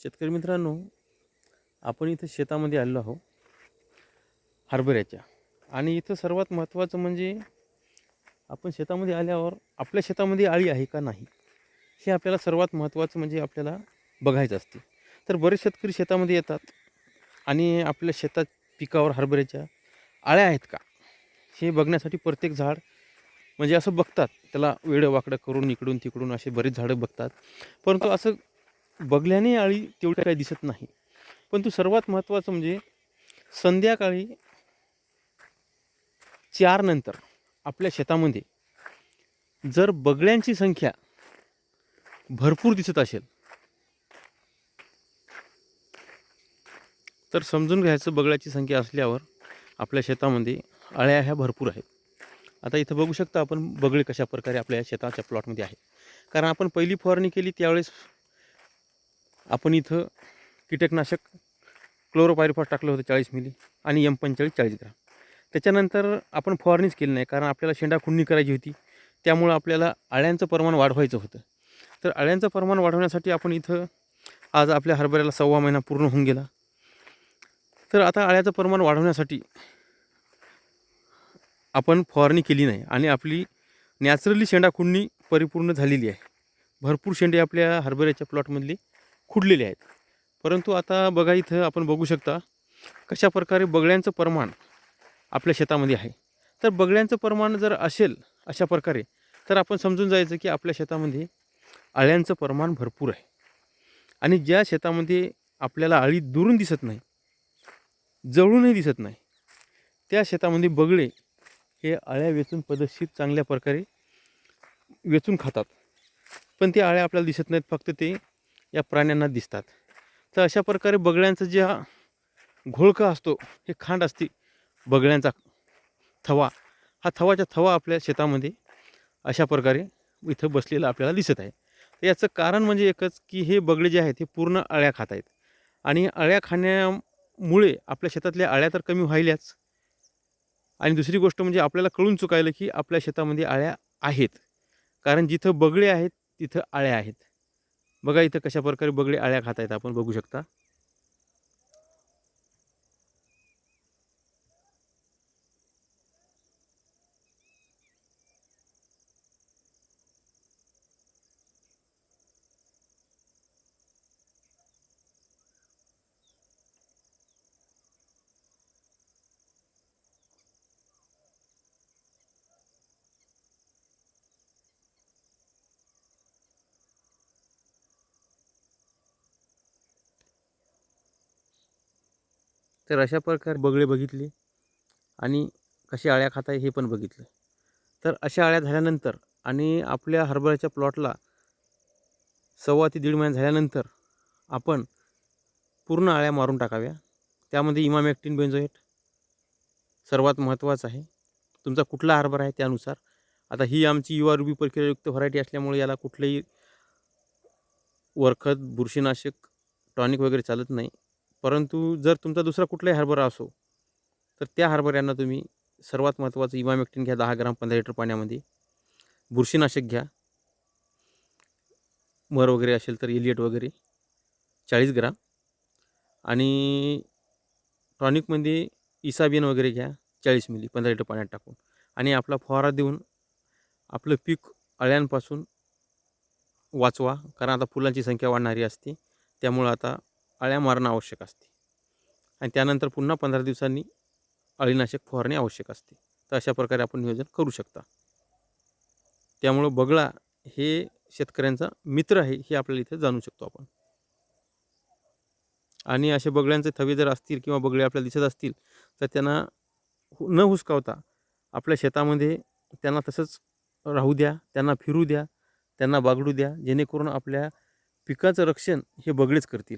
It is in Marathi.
शेतकरी मित्रांनो आपण इथं शेतामध्ये आलेलो आहोत हरभऱ्याच्या. आणि इथं सर्वात महत्त्वाचं म्हणजे आपण शेतामध्ये आल्यावर आपल्या शेतामध्ये आळी आहे का नाही हे आपल्याला सर्वात महत्त्वाचं म्हणजे आपल्याला बघायचं असते. तर बरेच शेतकरी शेतामध्ये येतात आणि आपल्या शेतात पिकावर हरभऱ्याच्या आळ्या आहेत का हे बघण्यासाठी प्रत्येक झाड म्हणजे असं बघतात. त्याला वेडं वाकडं करून इकडून तिकडून असे बरेच झाडं बघतात. परंतु असं बघल्याने आळी तेवढं काही दिसत नाही. परंतु सर्वात महत्त्वाचं म्हणजे संध्याकाळी चार नंतर आपल्या शेतामध्ये जर बगळ्यांची संख्या भरपूर दिसत असेल तर समजून घ्यायचं बगळ्याची संख्या असल्यावर आपल्या शेतामध्ये अळ्या ह्या भरपूर आहेत. आता इथं बघू शकता आपण बगळे कशा प्रकारे आपल्या शेताच्या प्लॉटमध्ये आहे. कारण आपण पहिली फवारणी केली त्यावेळेस आपण इथं कीटकनाशक क्लोरोपायरिफॉस टाकलं होतं चाळीस मिली आणि एम पंचेचाळीस चाळीस ग्राम. त्याच्यानंतर आपण फवारणीच केली नाही कारण आपल्याला शेंडा खुंडणी करायची होती. त्यामुळं आपल्याला अळ्यांचं प्रमाण वाढवायचं होतं. तर अळ्यांचं प्रमाण वाढवण्यासाठी आपण इथं आज आपल्या हरभऱ्याला सव्वा महिना पूर्ण होऊन गेला. तर आता अळ्याचं प्रमाण वाढवण्यासाठी आपण फवारणी केली नाही आणि आपली नॅचरली शेंडा खुंडणी परिपूर्ण झालेली आहे. भरपूर शेंडे आपल्या हरभऱ्याच्या प्लॉटमधले खुडलेले आहेत. परंतु आता बघा इथं आपण बघू शकता कशा प्रकारे बगळ्यांचं प्रमाण आपल्या शेतामध्ये आहे. तर बगळ्यांचं प्रमाण जर असेल अशा प्रकारे तर आपण समजून जायचं की आपल्या शेतामध्ये अळ्यांचं प्रमाण भरपूर आहे. आणि ज्या शेतामध्ये आपल्याला अळी दुरून दिसत नाही जवळूनही दिसत नाही त्या शेतामध्ये बगळे हे अळ्या वेचून पद्धतशीर चांगल्या प्रकारे वेचून खातात. पण ते अळ्या आपल्याला दिसत नाहीत फक्त ते या प्राण्यांना दिसतात. तर अशा प्रकारे बगळ्यांचा ज्या घोळका असतो हे खांड असते बगळ्यांचा थवा. हा थवाच्या थवा आपल्या शेतामध्ये अशा प्रकारे इथं बसलेला आपल्याला दिसत आहे. तर याचं कारण म्हणजे एकच की हे बगळे जे आहेत हे पूर्ण अळ्या खात आहेत. आणि अळ्या खाण्यामुळे आपल्या शेतातल्या अळ्या तर कमी व्हायल्याच. आणि दुसरी गोष्ट म्हणजे आपल्याला कळून चुकायलं की आपल्या शेतामध्ये अळ्या आहेत. कारण जिथं बगळे आहेत तिथं अळ्या आहेत. बघा इथं कशा प्रकारे बगळे आळ्या खात आहेत आपण बघू शकता. तर अशा प्रकारे बगळे बघितले आणि कशा अळ्या खात आहे हे पण बघितलं. तर अशा अळ्या झाल्यानंतर आणि आपल्या हरभऱ्याच्या प्लॉटला सव्वा ते दीड महिना झाल्यानंतर आपण पूर्ण अळ्या मारून टाकाव्या. त्यामध्ये इमामॅक्टिन बेंझोएट सर्वात महत्त्वाचं आहे. तुमचा कुठला हरभरा आहे त्यानुसार. आता ही आमची युवा रुबी प्रक्रियायुक्त व्हरायटी असल्यामुळे याला कुठलंही वरखत बुरशीनाशक टॉनिक वगैरे चालत नाही. परंतु जर तुमचा दुसरा कुठलाही हरभरा असो तर त्या हरभऱ्यांना तुम्ही सर्वात महत्त्वाचं इमामेक्टिन घ्या दहा ग्राम पंधरा लिटर पाण्यामध्ये. बुरशीनाशक घ्या. मर वगैरे असेल तर इलियट वगैरे चाळीस ग्राम. आणि टॉनिकमध्ये इसाबियन वगैरे घ्या चाळीस मिली पंधरा लिटर पाण्यात टाकून. आणि आपला फवारा देऊन आपलं पीक अळ्यांपासून वाचवा कारण आता फुलांची संख्या वाढणारी असते. त्यामुळं आता अळ्या मारणं आवश्यक असते. आणि त्यानंतर पुन्हा पंधरा दिवसांनी अळीनाशक फवारणे आवश्यक असते. तर अशा प्रकारे आपण नियोजन करू शकता. त्यामुळं बगळा हे शेतकऱ्यांचा मित्र आहे हे आपल्याला इथे जाणू शकतो आपण. आणि असे बगळ्यांचे थवे जर असतील किंवा बगळे आपल्याला दिसत असतील तर त्यांना हु- न हुसकावता आपल्या शेतामध्ये त्यांना तसंच राहू द्या त्यांना फिरू द्या त्यांना बागडू द्या जेणेकरून आपल्या पिकाचं रक्षण हे बगळेच करतील.